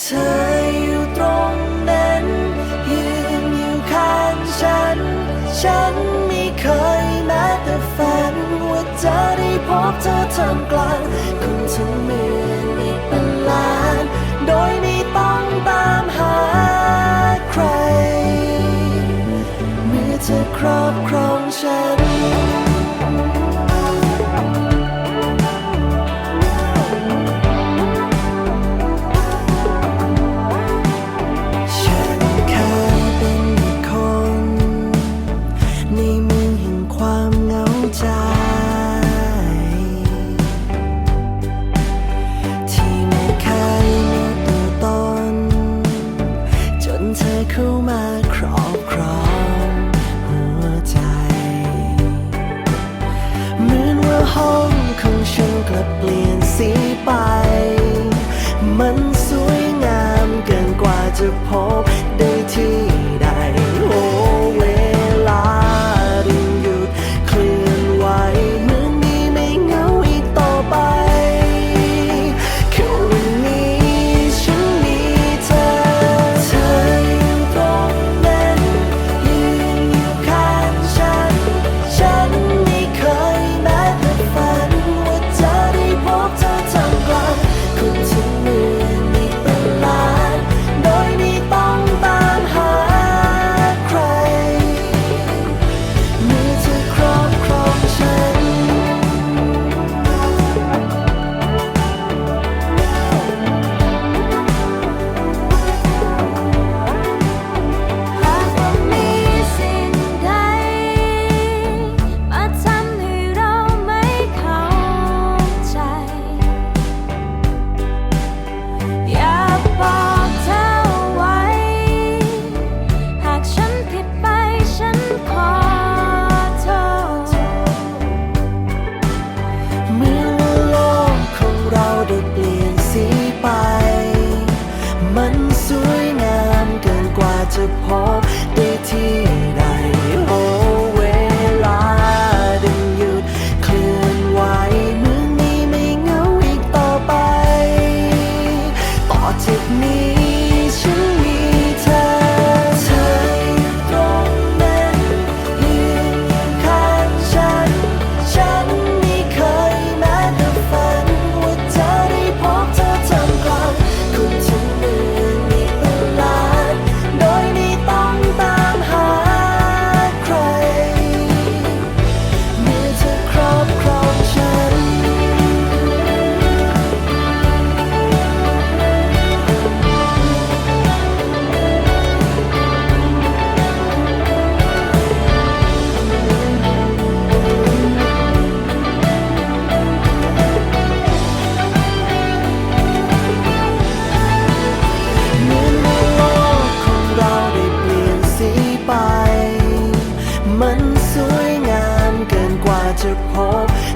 เธออยู่ตรงนั้น ยืนอยู่ข้างฉัน ฉันไม่เคยแม้แต่ฝัน ว่าจะได้พบเธอท่ามกลางคนทั้งหมื่นอีกเป็นล้าน โดยไม่ต้องตามหาใคร เมื่อเธอครอบครองฉัน มาครอบครองหัวใจ เหมือนว่าห้องของฉันกลับเปลี่ยนสีไป มันสวยงามเกินกว่าจะพบได้ที่ took home